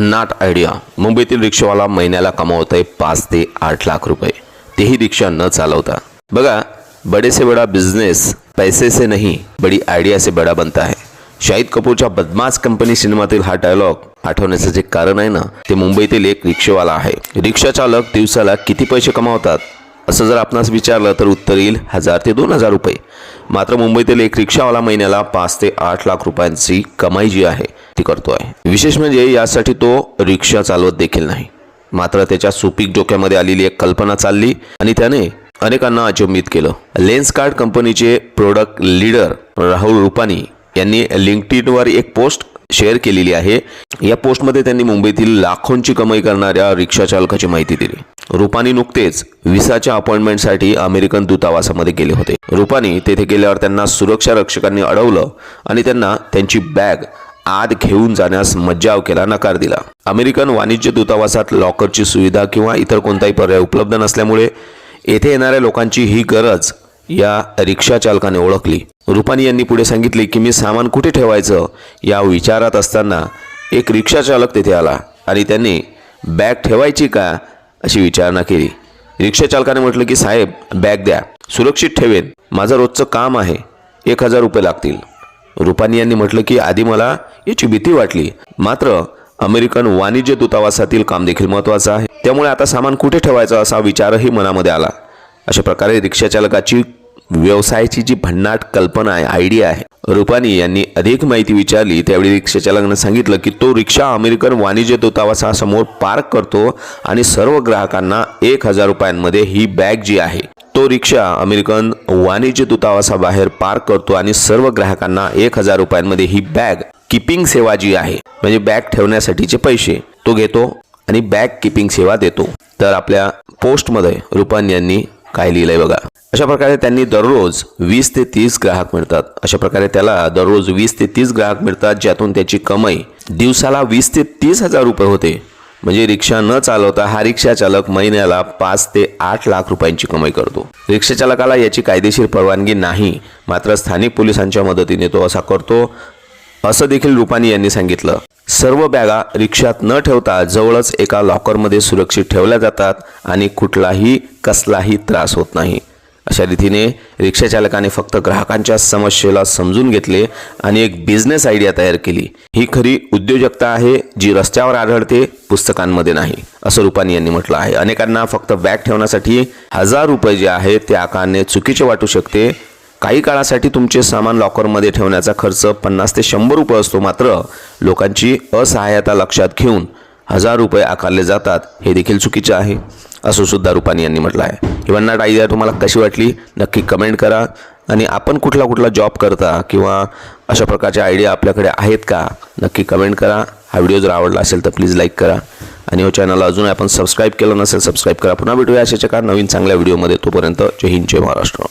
भन्नाट आयडिया मुंबईतील रिक्षावाला महिन्याला कमावतोय पाच ते आठ लाख रुपये. तेही रिक्षा न चालवता. बघा बडे से बडा बिझनेस पैसे से नाही बडी आयडिया से बडा बनता है शाहिद कपूरच्या बदमाश कंपनी सिनेमातील हा डायलॉग आठवण्याचं जे कारण आहे ना ते मुंबईतील एक रिक्षावाला आहे. रिक्षा चालक दिवसाला किती पैसे कमावतात? असं जर आपणास विचारलं तर उत्तर येईल हजार ते दोन हजार रुपये. मात्र मुंबईतील एक रिक्षावाला महिन्याला पाच ते आठ लाख रुपयांची कमाई जी आहे ती करतो आहे विशेष म्हणजे यासाठी तो रिक्षा चालवत देखील नाही. मात्र त्याच्या सुपीक डोक्यामध्ये आलेली एक कल्पना चालली आणि त्याने अनेकांना अचंबित केलं. लेन्स कार्ड कंपनीचे प्रोडक्ट लीडर राहुल रुपानी यांनी लिंक्डइनवर एक पोस्ट शेअर केलेली आहे. या पोस्टमध्ये त्यांनी मुंबईतील लाखोंची कमाई करणाऱ्या रिक्षा चालकाची माहिती दिली. रुपानी नुकतेच विसाच्या अपॉइंटमेंटसाठी अमेरिकन दूतावासामध्ये गेले होते. रुपानी तेथे गेल्यावर त्यांना सुरक्षा रक्षकांनी अडवलं आणि त्यांना त्यांची बॅग आत घेऊन जाण्यास मज्जाव केला नकार दिला. अमेरिकन वाणिज्य दूतावासात लॉकरची सुविधा किंवा इतर कोणताही पर्याय उपलब्ध नसल्यामुळे येथे येणाऱ्या लोकांची ही गरज या रिक्षा चालकाने ओळखली. रुपानी यांनी पुढे सांगितले की मी सामान कुठे ठेवायचं? या विचारात असताना एक रिक्षा चालक तेथे आला आणि त्यांनी बॅग ठेवायची का? अशी विचारणा केली. रिक्षा चालकाने म्हटलं की साहेब बॅग द्या. सुरक्षित ठेवेन. माझं रोजचं काम आहे. एक हजार रुपये लागतील. रुपानी यांनी म्हटलं की आधी मला याची भीती वाटली. मात्र अमेरिकन वाणिज्य दूतावासातील काम देखील महत्त्वाचं आहे. त्यामुळे आता सामान कुठे ठेवायचं असा विचारही मनामध्ये आला. अशा प्रकारे रिक्षा चालकाची व्यवसायाची जी भन्नाट कल्पना आहे आयडिया आहे. रुपानी यांनी अधिक माहिती विचारली त्यावेळी रिक्षा चालकाने सांगितलं की तो रिक्षा अमेरिकन वाणिज्य दूतावासासमोर पार्क करतो आणि सर्व ग्राहकांना एक हजार रुपयांमध्ये ही बॅग जी आहे तो रिक्षा अमेरिकन वाणिज्य दूतावासाबाहेर पार्क करतो आणि सर्व ग्राहकांना एक हजार रुपयांमध्ये ही बॅग किपिंग सेवा जी आहे म्हणजे बॅग ठेवण्यासाठीचे पैसे तो घेतो आणि बॅग किपिंग सेवा देतो. तर आपल्या पोस्टमध्ये रुपानी यांनी काय लिहिलंय बघा. अशा प्रकारे त्यांनी दररोज वीस ते तीस ग्राहक मिळतात. अशा प्रकारे त्याला दररोज वीस ते तीस ग्राहक मिळतात ज्यातून त्याची कमाई दिवसाला वीस ते तीस हजार रुपये होते. म्हणजे रिक्षा न चालवता हा रिक्षा चालक महिन्याला पाच ते आठ लाख रुपयांची कमाई करतो. रिक्षा चालकाला याची कायदेशीर परवानगी नाही मात्र स्थानिक पोलिसांच्या मदतीने तो असा करतो असं देखील रुपानी यांनी सांगितलं. सर्व बॅगा रिक्षात न ठेवता जवळच एका लॉकरमध्ये सुरक्षित ठेवल्या जातात आणि कुठलाही कसलाही त्रास होत नाही. अशा रीतीने रिक्षाचालकाने फक्त ग्राहकांच्या समस्येला समजून घेतले आणि एक बिझनेस आयडिया तयार केली. ही खरी उद्योजकता आहे जी रस्त्यावर आढळते पुस्तकांमध्ये नाही. असं रुपानी यांनी म्हटलं आहे. अनेकांना फक्त बॅग ठेवण्यासाठी हजार रुपये जे आहे ते आकारणे चुकीचे वाटू शकते. काही काळासाठी तुमचे सामान लॉकरमध्ये ठेवण्याचा खर्च पन्नास ते शंभर रुपये असतो मात्र लोकांची असहाय्यता लक्षात घेऊन हजार रुपये आकारले जातात हे देखील चुकीचे आहे असं सुद्धा रुपानी यांनी म्हटलं आहे ही भन्नाट आयडिया तुम्हाला कशी वाटली? नक्की कमेंट करा. आणि आपण कुठला कुठला जॉब करता किंवा अशा प्रकारच्या आयडिया आपल्याकडे आहेत का? नक्की कमेंट करा. हा व्हिडिओ जर आवडला असेल तर प्लीज लाईक करा. आणि हो चॅनलला अजून आपण सबस्क्राईब केलं नसेल सबस्क्राईब करा. पुन्हा भेटूया अशाच्या का नवीन चांगल्या व्हिडिओमध्ये तोपर्यंत जय हिंद जय महाराष्ट्र.